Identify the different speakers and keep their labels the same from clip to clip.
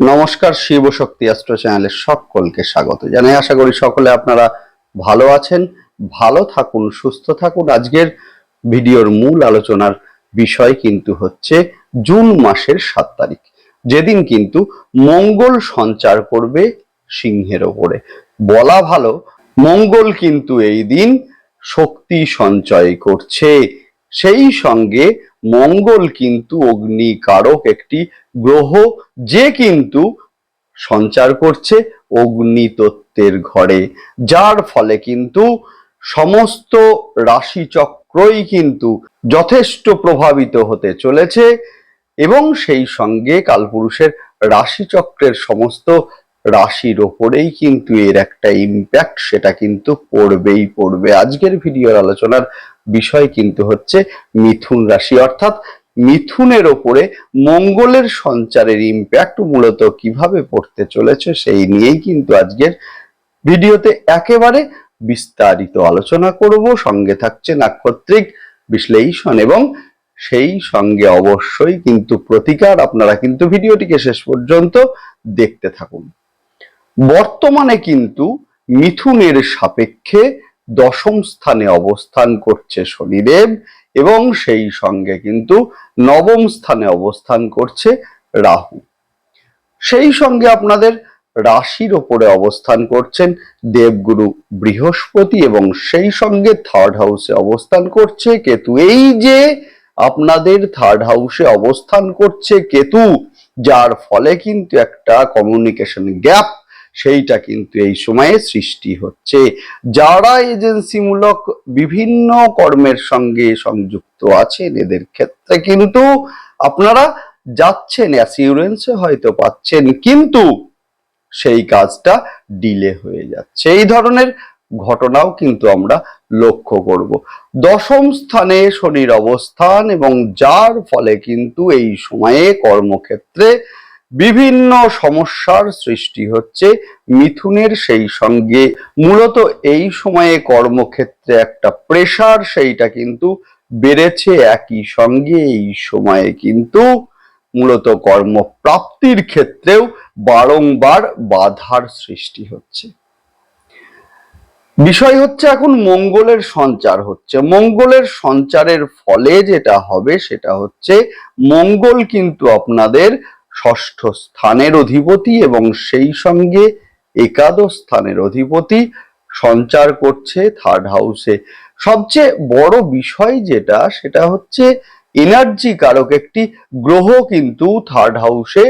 Speaker 1: নমস্কার, শিব শক্তি অ্যাস্ট্রো চ্যানেলে সকলকে স্বাগত জানাই। আশা করি সকলে আপনারা ভালো আছেন, ভালো থাকুন, সুস্থ থাকুন। আজকের ভিডিওর মূল আলোচনার বিষয় কিন্তু হচ্ছে জুন মাসের সাত তারিখ। যেদিন কিন্তু মঙ্গল সঞ্চার করবে সিংহের ওপরে। বলা ভালো, মঙ্গল কিন্তু এই দিন শক্তি সঞ্চয় করছে। সেই সঙ্গে মঙ্গল কিন্তু অগ্নিকারক একটি গ্রহ, যে কিন্তু সঞ্চার করছে অগ্নিতত্ত্বের ঘরে, যার ফলে কিন্তু সমস্ত রাশিচক্রই কিন্তু যথেষ্ট প্রভাবিত হতে চলেছে এবং সেই সঙ্গে কালপুরুষের রাশিচক্রের সমস্ত রাশির ওপরেই কিন্তু এর একটা ইম্প্যাক্ট সেটা কিন্তু পড়বেই পড়বে। আজকের ভিডিওর আলোচনার বিষয় কিন্তু হচ্ছে মিথুন রাশি। অর্থাৎ মিথুনের ওপরে মঙ্গলের সঞ্চারের ইম্প্যাক্ট মূলত কীভাবে পড়তে চলেছে সেই নিয়েই কিন্তু আজকের ভিডিওতে একেবারে বিস্তারিত আলোচনা করব। সঙ্গে থাকছে নাক্ষত্রিক বিশ্লেষণ এবং সেই সঙ্গে অবশ্যই কিন্তু প্রতিকার। আপনারা কিন্তু ভিডিওটিকে শেষ পর্যন্ত দেখতে থাকুন। বর্তমানে কিন্তু মিথুনের সাপেক্ষে দশম স্থানে অবস্থান করছে শনিদেব এবং সেই সঙ্গে কিন্তু নবম স্থানে অবস্থান করছে রাহু। সেই সঙ্গে আপনাদের রাশির ওপরে অবস্থান করছেন দেবগুরু বৃহস্পতি এবং সেই সঙ্গে থার্ড হাউসে অবস্থান করছে কেতু। এই যে আপনাদের থার্ড হাউসে অবস্থান করছে কেতু, যার ফলে কিন্তু একটা কমিউনিকেশন গ্যাপ সেইটা কিন্তু এই সময়ে সৃষ্টি হচ্ছে। যারা এজেন্সিমূলক বিভিন্ন কর্মের সঙ্গে সংযুক্ত আছেন, এদের ক্ষেত্রে কিন্তু আপনারা যাচ্ছেন অ্যাসিউরেন্সে হয়তো পাচ্ছেন, কিন্তু সেই কাজটা ডিলে হয়ে যাচ্ছে। এই ধরনের ঘটনাও কিন্তু আমরা লক্ষ্য করব। দশম স্থানে শনির অবস্থান এবং যার ফলে কিন্তু এই সময়ে কর্মক্ষেত্রে বিভিন্ন সমস্যার সৃষ্টি হচ্ছে মিথুনের সেই সঙ্গে। মূলত এই সময়ে কর্মক্ষেত্রে একটা প্রেশার সেইটা কিন্তু বেড়েছে একই সঙ্গে। এই সময়ে কিন্তু মূলত কর্মপ্রাপ্তির ক্ষেত্রেও বারংবার বাধার সৃষ্টি হচ্ছে। বিষয় হচ্ছে এখন মঙ্গলের সঞ্চার হচ্ছে। মঙ্গলের সঞ্চারের ফলে যেটা হবে সেটা হচ্ছে মঙ্গল কিন্তু আপনাদের ষষ্ঠ স্থানের অধিপতি এবং সেই সঙ্গে একাদশ স্থানের অধিপতি সঞ্চার করছে থার্ড হাউসে সবচেয়ে বড় বিষয় যেটা, সেটা হচ্ছে এনার্জি কারক একটি গ্রহ কিন্তু থার্ড হাউসে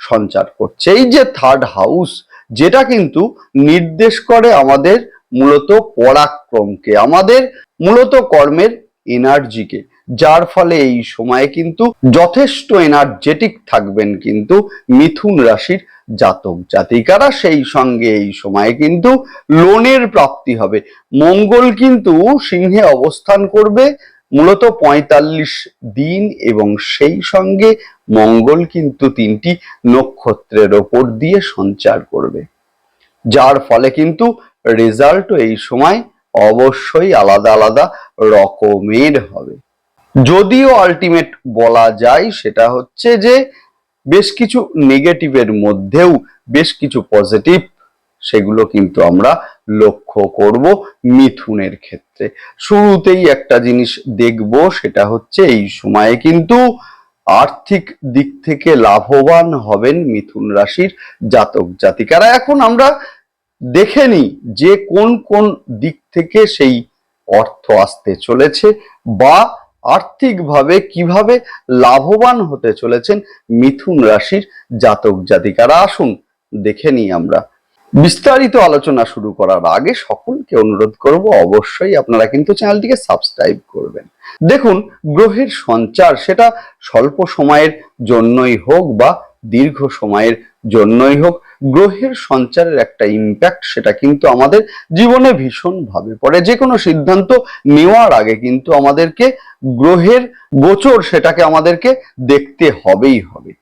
Speaker 1: সঞ্চার করছে। এই যে থার্ড হাউস যেটা কিন্তু নির্দেশ করে আমাদের মূলত পরাক্রমকে, আমাদের মূলত কর্মের এনার্জিকে যার ফলে এই সময়ে কিন্তু যথেষ্ট এনার্জেটিক থাকবেন কিন্তু মিথুন রাশির জাতক জাতিকারা সেই সঙ্গে এই সময়ে কিন্তু লোনের প্রাপ্তি হবে। মঙ্গল কিন্তু সিংহে অবস্থান করবে, মূলত পঁয়তাল্লিশ দিন এবং সেই সঙ্গে মঙ্গল কিন্তু তিনটি নক্ষত্রের ওপর দিয়ে সঞ্চার করবে। যার ফলে কিন্তু রেজাল্টও এই সময় অবশ্যই আলাদা আলাদা রকমের হবে। যদিও আলটিমেট বলা যায়, সেটা হচ্ছে যে বেশ কিছু নেগেটিভের মধ্যেও বেশ কিছু পজিটিভ সেগুলো কিন্তু আমরা লক্ষ্য করব মিথুনের ক্ষেত্রে। শুরুতেই একটা জিনিস দেখব, সেটা হচ্ছে এই সময়ে কিন্তু আর্থিক দিক থেকে লাভবান হবেন মিথুন রাশির জাতক জাতিকারা। এখন আমরা দেখে নিই যে কোন কোন দিক থেকে সেই অর্থ আসতে চলেছে বা আর্থিকভাবে কীভাবে লাভবান হতে চলেছেন মিথুন রাশির জাতক জাতিকারা? আসুন দেখে নিই আমরা। বিস্তারিত আলোচনা শুরু করার আগে সকলকে অনুরোধ করব অবশ্যই আপনারা কিন্তু চ্যানেলটিকে সাবস্ক্রাইব করবেন। দেখুন, গ্রহের সঞ্চার সেটা স্বল্প সময়ের জন্যই হোক বা দীর্ঘ সময়ের জন্যই হোক গ্রহের সঞ্চারের একটা ইম্প্যাক্ট সেটা কিন্তু আমাদের জীবনে ভীষণভাবে পড়ে। যে কোনো সিদ্ধান্ত নেওয়ার আগে কিন্তু আমাদেরকে গ্রহের গোচর সেটাকে আমাদেরকে দেখতে হবেই হবে।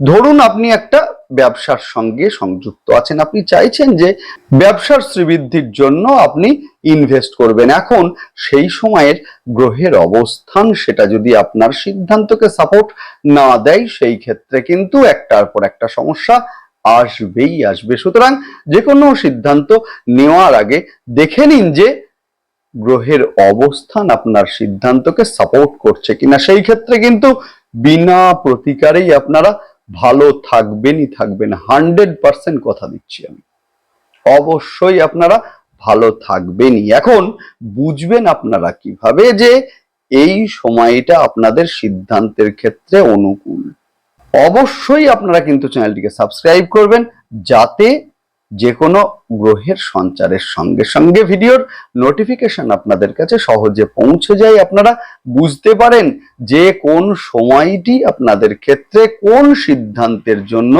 Speaker 1: ধরুন আপনি একটা ব্যবসার সঙ্গে সংযুক্ত আছেন, আপনি চাইছেন যে ব্যবসার শ্রীবৃদ্ধির জন্য আপনি ইনভেস্ট করবেন। এখন সেই সময়ের গ্রহের অবস্থান সেটা যদি আপনার সিদ্ধান্তকে সাপোর্ট না দেয়, সেই ক্ষেত্রে কিন্তু একটার পর একটা সমস্যা আসবেই আসবে। সুতরাং যে কোনো সিদ্ধান্ত নেওয়ার আগে দেখে নিন যে গ্রহের অবস্থান আপনার সিদ্ধান্তকে সাপোর্ট করছে কিনা। সেই ক্ষেত্রে কিন্তু বিনা প্রতিকারেই আপনারা ভালো থাকবেনই থাকবেন। হান্ড্রেড পার্সেন্ট কথা দিচ্ছি আমি। অবশ্যই আপনারা ভালো থাকবেনই। এখন বুঝবেন আপনারা কীভাবে যে এই সময়টা আপনাদের সিদ্ধান্তের ক্ষেত্রে অনুকূল। অবশ্যই আপনারা কিন্তু চ্যানেলটিকে সাবস্ক্রাইব করবেন যাতে যে কোনো গ্রহের সঞ্চারের সঙ্গে সঙ্গে ভিডিওর নোটিফিকেশন আপনাদের কাছে সহজে পৌঁছে যায়। আপনারা বুঝতে পারেন যে কোন সময়টি আপনাদের ক্ষেত্রে কোন সিদ্ধান্তের জন্য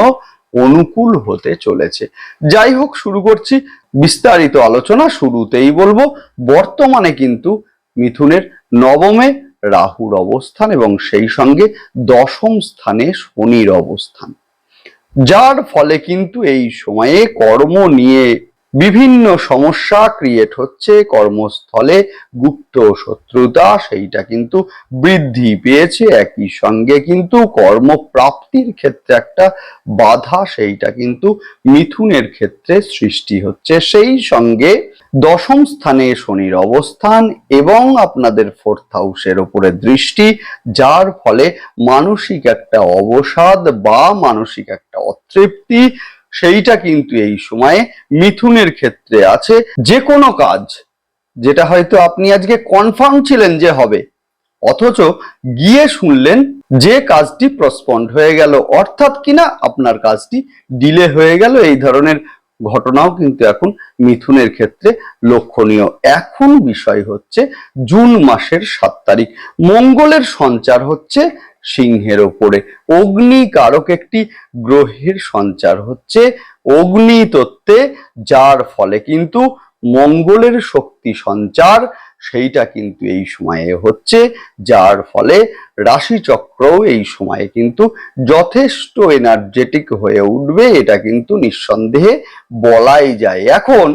Speaker 1: অনুকূল হতে চলেছে। যাই হোক, শুরু করছি বিস্তারিত আলোচনা। শুরুতেই বলব, বর্তমানে কিন্তু মিথুনের নবমে রাহুর অবস্থান এবং সেই সঙ্গে দশম স্থানে শনির অবস্থান। যার ফলে কিন্তু এই সময়ে কর্ম নিয়ে বিভিন্ন সমস্যা ক্রিয়েট হচ্ছে, কর্মস্থলে গুপ্ত শত্রুতা, সেইটা কিন্তু বৃদ্ধি পেয়েছে। একই সঙ্গে কিন্তু কর্মপ্রাপ্তির ক্ষেত্রে একটা বাধা, সেইটা কিন্তু মিথুনের ক্ষেত্রে সৃষ্টি হচ্ছে। সেই সঙ্গে দশম স্থানে শনির অবস্থান এবং আপনাদের ফোর্থ হাউসের উপরে দৃষ্টি, যার ফলে মানসিক একটা অবসাদ বা মানসিক একটা অতৃপ্তি সেইটা কিন্তু এই সময়ে মিথুনের ক্ষেত্রে আছে। যে কোনো কাজ, যেটা হয়তো আপনি আজকে কনফার্ম ছিলেন যে হবে, অথচ গিয়ে শুনলেন যে কাজটি প্রসপন্ড হয়ে গেল, অর্থাৎ কিনা আপনার কাজটি ডিলে হয়ে গেল, এই ধরনের ঘটনাও কিন্তু এখন মিথুনের ক্ষেত্রে লক্ষণীয়। এখন বিষয় হচ্ছে, জুন মাসের সাত তারিখ, মঙ্গলের সঞ্চার হচ্ছে সিংহের ওপরে। অগ্নি কারক একটি গ্রহের সঞ্চার হচ্ছে অগ্নি তত্ত্বে যার ফলে কিন্তু মঙ্গলের শক্তি সঞ্চার, সেইটা কিন্তু এই সময়ে হচ্ছে, যার ফলে রাশিচক্রও এই সময়ে কিন্তু যথেষ্ট এনার্জেটিক হয়ে উঠবে, এটা কিন্তু নিঃসন্দেহে বলাই যায়। এখন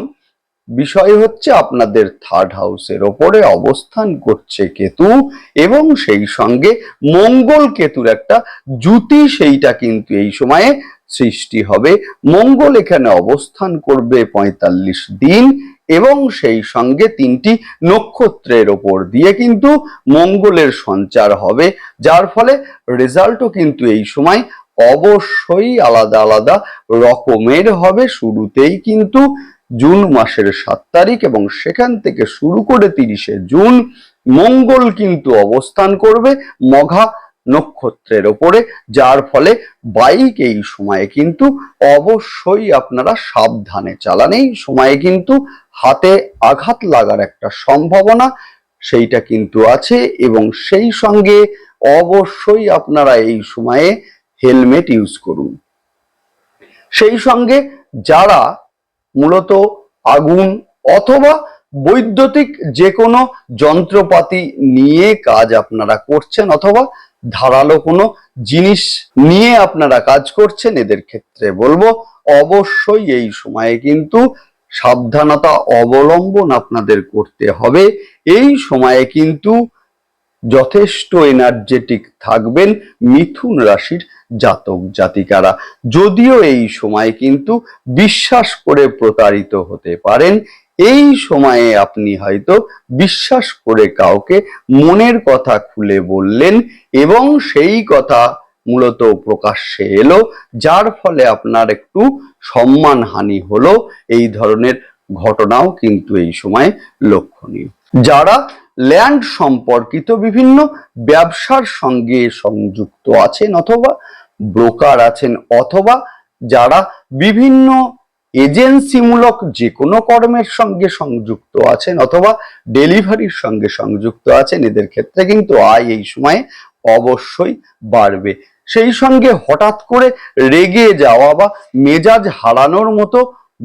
Speaker 1: বিষয় হচ্ছে আপনাদের থার্ড হাউসের ওপরে অবস্থান করছে কেতু এবং সেই সঙ্গে মঙ্গল কেতুর একটা জুতি সেইটা কিন্তু এই সময়ে সৃষ্টি হবে। মঙ্গল এখানে অবস্থান করবে পঁয়তাল্লিশ দিন এবং সেই সঙ্গে তিনটি নক্ষত্রের ওপর দিয়ে কিন্তু মঙ্গলের সঞ্চার হবে, যার ফলে রেজাল্টও কিন্তু এই সময় অবশ্যই আলাদা আলাদা রকমের হবে। শুরুতেই কিন্তু জুন মাসের সাত তারিখ এবং সেখান থেকে শুরু করে তিরিশে জুন মঙ্গল কিন্তু অবস্থান করবে মঘা নক্ষত্রের ওপরে, যার ফলে বাইক এই সময়ে কিন্তু অবশ্যই আপনারা সাবধানে চালান এই সময়ে কিন্তু হাতে আঘাত লাগার একটা সম্ভাবনা সেইটা কিন্তু আছে এবং সেই সঙ্গে অবশ্যই আপনারা এই সময়ে হেলমেট ইউজ করুন। সেই সঙ্গে যারা মূলত আগুন অথবা বৈদ্যুতিক যে কোনো যন্ত্রপাতি নিয়ে কাজ আপনারা করছেন অথবা ধারালো কোনো জিনিস নিয়ে আপনারা কাজ করছেন, এদের ক্ষেত্রে বলব অবশ্যই এই সময়ে কিন্তু সাবধানতা অবলম্বন আপনাদের করতে হবে। এই সময়ে কিন্তু যথেষ্ট এনার্জেটিক থাকবেন মিথুন রাশির জাতক জাতিকারা। যদিও এই সময় কিন্তু বিশ্বাস করে প্রতারিত হতে পারেন, এই সময়ে আপনি হয়তো বিশ্বাস করে কাউকে মনের কথা খুলে বললেন এবং সেই কথা মূলত প্রকাশ্যে এলো, যার ফলে আপনার একটু সম্মানহানি হলো। এই ধরনের ঘটনাও কিন্তু এই সময় লক্ষণীয়। যারা ল্যান্ড সম্পর্কিত বিভিন্ন ব্যবসার সঙ্গে সংযুক্ত আছেন অথবা ব্রোকার আছেন অথবা যারা বিভিন্ন এজেন্সিমূলক যে কোনো কর্মের সঙ্গে সংযুক্ত আছেন অথবা ডেলিভারির সঙ্গে সংযুক্ত আছেন, এদের ক্ষেত্রে কিন্তু আয় এই সময়ে অবশ্যই বাড়বে। সেই সঙ্গে হঠাৎ করে রেগে যাওয়া বা মেজাজ হারানোর মতো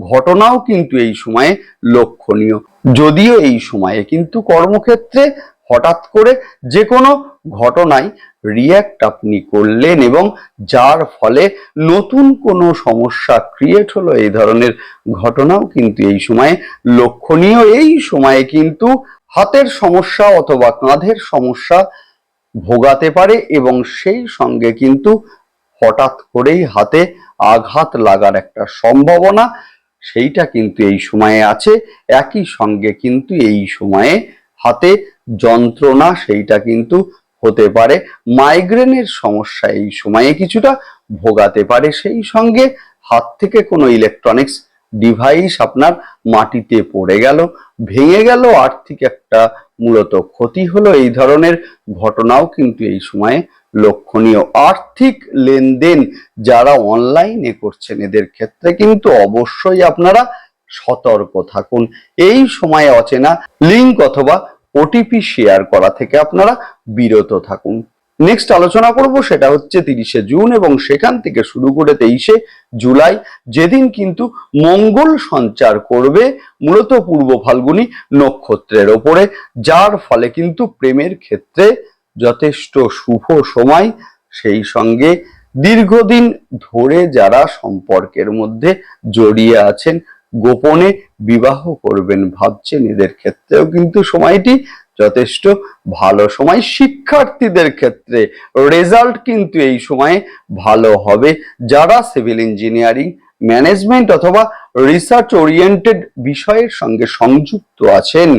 Speaker 1: ঘটনাও কিন্তু এই সময়ে লক্ষণীয়। যদিও এই সময়ে কিন্তু কর্মক্ষেত্রে হঠাৎ করে যে কোনো ঘটনায় রিয়্যাক্ট আপনি করলেন এবং যার ফলে নতুন কোনো সমস্যা ক্রিয়েট হলো, এই ধরনের ঘটনাও কিন্তু এই সময়ে লক্ষণীয়। এই সময়ে কিন্তু হাতের সমস্যা অথবা কাঁধের সমস্যা ভোগাতে পারে এবং সেই সঙ্গে কিন্তু হঠাৎ করেই হাতে আঘাত লাগার একটা সম্ভাবনা সেইটা কিন্তু এই সময়ে আছে, একই সঙ্গে কিন্তু এই সময়ে হাতে যন্ত্রণা সেইটা কিন্তু হতে পারে, মাইগ্রেনের সমস্যা এই সময়ে কিছুটা ভোগাতে পারে, সেই সঙ্গে হাত থেকে কোনো ইলেকট্রনিক্স ডিভাইস আপনার মাটিতে পড়ে গেল, ভেঙে গেল, আর্থিক একটা মূলত ক্ষতি হলো, এই ধরনের ঘটনাও কিন্তু এই সময়ে লক্ষণীয় আর্থিক লেনদেন যারা অনলাইনে করছেন, এদের ক্ষেত্রে কিন্তু অবশ্যই আপনারা সতর্ক থাকুন। এই সময়ে অচেনা লিঙ্ক অথবা ওটিপি শেয়ার করা থেকে আপনারা বিরত থাকুন। নেক্সট আলোচনা করব সেটা হচ্ছে তিরিশে জুন এবং সেখান থেকে শুরু করে তেইশে জুলাই। যেদিন কিন্তু মঙ্গল সঞ্চার করবে মূলত পূর্ব ফাল্গুনী নক্ষত্রের ওপরে, যার ফলে কিন্তু প্রেমের ক্ষেত্রে যথেষ্ট শুভ সময় সেই সঙ্গে দীর্ঘদিন ধরে যারা সম্পর্কের মধ্যে জড়িয়ে আছেন, গোপনে বিবাহ করবেন ভাবছেন এদের ক্ষেত্রেও কিন্তু সময়টি যথেষ্ট ভালো সময়। শিক্ষার্থীদের ক্ষেত্রে রেজাল্ট কিন্তু এই সময়ে ভালো হবে। যারা সিভিল ইঞ্জিনিয়ারিং ম্যানেজমেন্ট অথবা রিসার্চ ওরিয়েন্টেড বিষয়ের সঙ্গে সংযুক্ত আছেন,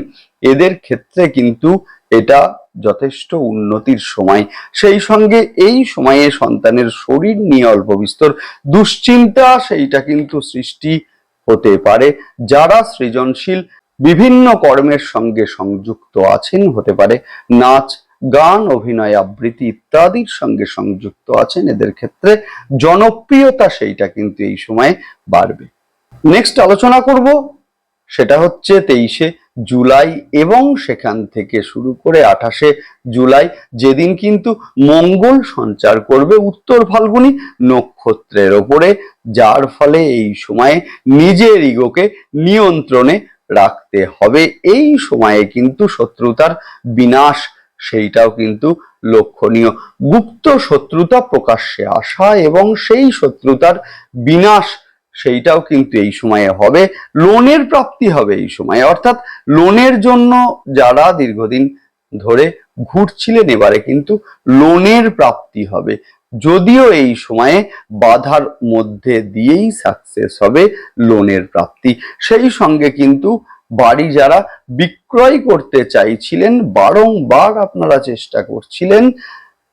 Speaker 1: এদের ক্ষেত্রে কিন্তু এটা যথেষ্ট উন্নতির সময়। সেই সঙ্গে এই সময়ে সন্তানের শরীর নিয়ে অল্প বিস্তর দুশ্চিন্তা, সেইটা কিন্তু সৃষ্টি হতে পারে। যারা সৃজনশীল, বিভিন্ন কর্মের সঙ্গে সংযুক্ত আছেন, হতে পারে নাচ, গান, অভিনয়, আবৃত্তি ইত্যাদির সঙ্গে সংযুক্ত আছেন, এদের ক্ষেত্রে জনপ্রিয়তা সেইটা কিন্তু এই সময়ে বাড়বে। নেক্সট আলোচনা করব সেটা হচ্ছে তেইশে জুলাই এবং সেখান থেকে শুরু করে আঠাশে জুলাই। যেদিন কিন্তু মঙ্গল সঞ্চার করবে উত্তর ফাল্গুনি নক্ষত্রের ওপরে, যার ফলে এই সময়ে নিজের ইগোকে নিয়ন্ত্রণে রাখতে হবে। এই সময়ে কিন্তু শত্রুতার বিনাশ, সেইটাও কিন্তু লক্ষণীয়। গুপ্ত শত্রুতা প্রকাশ্যে আসা এবং সেই শত্রুতার বিনাশ সেইটাও কিন্তু এই সময়ে হবে। লোনের প্রাপ্তি হবে এই সময়ে। অর্থাৎ লোনের জন্য যারা দীর্ঘদিন ধরে ঘুরছিলেন, এবারে কিন্তু লোনের প্রাপ্তি হবে। যদিও এই সময়ে বাধার মধ্যে দিয়েই সাকসেস হবে লোনের প্রাপ্তি। সেই সঙ্গে কিন্তু বাড়ি যারা বিক্রয় করতে চাইছিলেন, বারংবার আপনারা চেষ্টা করছিলেন,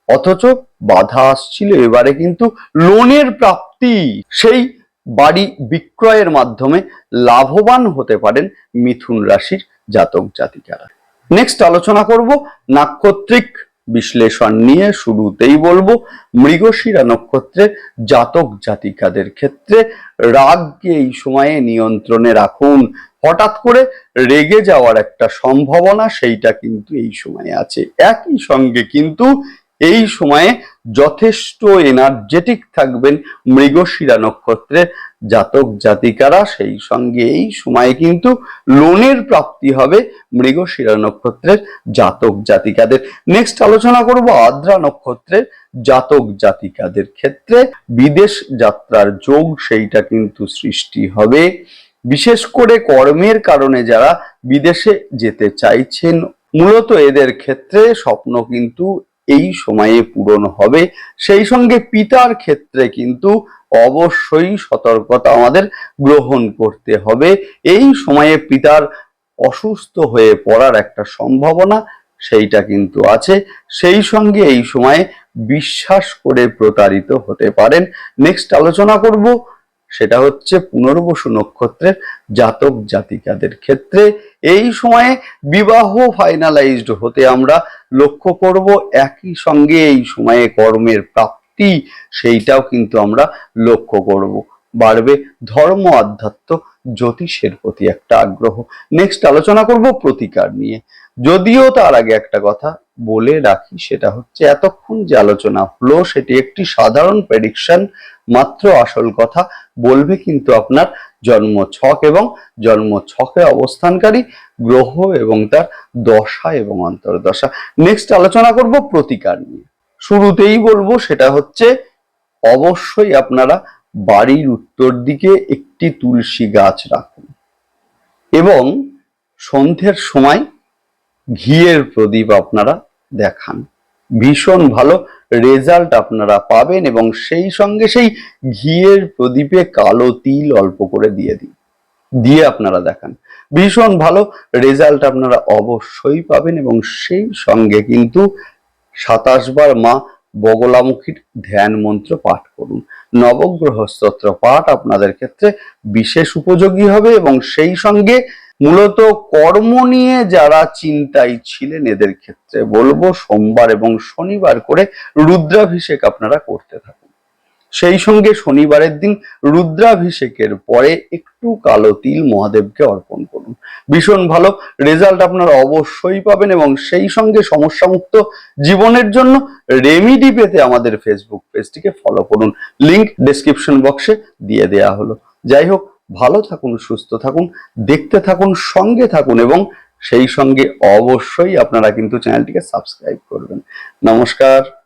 Speaker 1: অথচ বাধা আসছিল, এবারে কিন্তু লোনের প্রাপ্তি। সেই বাড়ি বিক্রয়ের মাধ্যমে লাভবান হতে পারেন মিথুন রাশির জাতক জাতিকারা। নেক্সট আলোচনা করব, নাক্ষত্রিক বিশ্লেষণ নিয়ে শুরুতেই বলব, মৃগশিরা নক্ষত্রের জাতক জাতিকাদের ক্ষেত্রে রাগকে এই সময়ে নিয়ন্ত্রণে রাখুন। হঠাৎ করে রেগে যাওয়ার একটা সম্ভাবনা সেইটা কিন্তু এই সময়ে আছে। একই সঙ্গে কিন্তু এই সময়ে যথেষ্ট এনার্জেটিক থাকবেন মৃগশিরা নক্ষত্রের জাতক জাতিকারা। সেই সঙ্গে এই সময়ে কিন্তু লোনের প্রাপ্তি হবে মৃগশিরা নক্ষত্রের জাতক জাতিকাদের। নেক্সট আলোচনা করব আদ্রা নক্ষত্রের জাতক জাতিকাদের ক্ষেত্রে। বিদেশ যাত্রার যোগ সেইটা কিন্তু সৃষ্টি হবে। বিশেষ করে কর্মের কারণে যারা বিদেশে যেতে চাইছেন, মূলত এদের ক্ষেত্রে স্বপ্ন কিন্তু এই সময়ে পূরণ হবে। সেই সঙ্গে পিতার ক্ষেত্রে কিন্তু অবশ্যই সতর্কতা আমাদের গ্রহণ করতে হবে। এই সময়ে পিতার অসুস্থ হয়ে পড়ার একটা সম্ভাবনা সেইটা কিন্তু আছে। সেই সঙ্গে এই সময়ে বিশ্বাস করে প্রতারিত হতে পারেন। নেক্সট আলোচনা করব, সেটা হচ্ছে পুনর্বসু নক্ষত্রের জাতক জাতিকাদের ক্ষেত্রে। এই সময়ে বিবাহ ফাইনালাইজড হতে আমরা লক্ষ্য করব একই সঙ্গে এই সময়ে কর্মের প্রাপ্তি, সেইটাও কিন্তু আমরা লক্ষ্য করব। বাড়বে ধর্ম আধ্যাত্ম, জ্যোতিষের প্রতি একটা আগ্রহ। নেক্সট আলোচনা করব প্রতিকার নিয়ে। যদিও তার আগে একটা কথা বলে রাখি, সেটা হচ্ছে এতক্ষণ যে আলোচনা হলো, সেটি একটি সাধারণ প্রেডিকশন মাত্র আসল কথা। বলবে কিন্তু আপনার জন্ম ছক এবং জন্ম ছকে অবস্থানকারী গ্রহ এবং তার দশা এবং অন্তর্দশা। নেক্সট আলোচনা করব প্রতিকার নিয়ে। শুরুতেই বলব সেটা হচ্ছে, অবশ্যই আপনারা বাড়ির উত্তর দিকে একটি তুলসী গাছ রাখুন। এবং সন্ধ্যের সময় ঘিয়ের প্রদীপ আপনারা দেখান। ভীষণ ভালো রেজাল্ট আপনারা পাবেন এবং সেই সঙ্গে সেই ঘিয়ের প্রদীপে কালো তিল অল্প করে দিয়ে দিন। দিয়ে আপনারা দেখান। ভীষণ ভালো রেজাল্ট আপনারা অবশ্যই পাবেন এবং সেই সঙ্গে কিন্তু সাতাশ বার মা বগলামুখীর ধ্যান মন্ত্র পাঠ করুন। নবগ্রহ স্তোত্র পাঠ আপনাদের ক্ষেত্রে বিশেষ উপযোগী হবে এবং সেই সঙ্গে মূলত কর্ম নিয়ে যারা চিন্তায় ছিলেন, এদের ক্ষেত্রে বলব সোমবার এবং শনিবার করে রুদ্রাভিষেক আপনারা করতে থাকুন। সেই সঙ্গে শনিবারের দিন রুদ্রাভিষেকের পরে একটু কালো তিল মহাদেবকে অর্পণ করুন। ভীষণ ভালো রেজাল্ট আপনারা অবশ্যই পাবেন এবং সেই সঙ্গে সমস্যামুক্ত জীবনের জন্য রেমিডি পেতে আমাদের ফেসবুক পেজটিকে ফলো করুন। লিংক ডেসক্রিপশন বক্সে দিয়ে দেয়া হলো। যাই হোক, ভালো থাকুন, সুস্থ থাকুন, দেখতে থাকুন, সঙ্গে থাকুন এবং সেই সঙ্গে অবশ্যই আপনারা কিন্তু চ্যানেলটিকে সাবস্ক্রাইব করবেন। নমস্কার।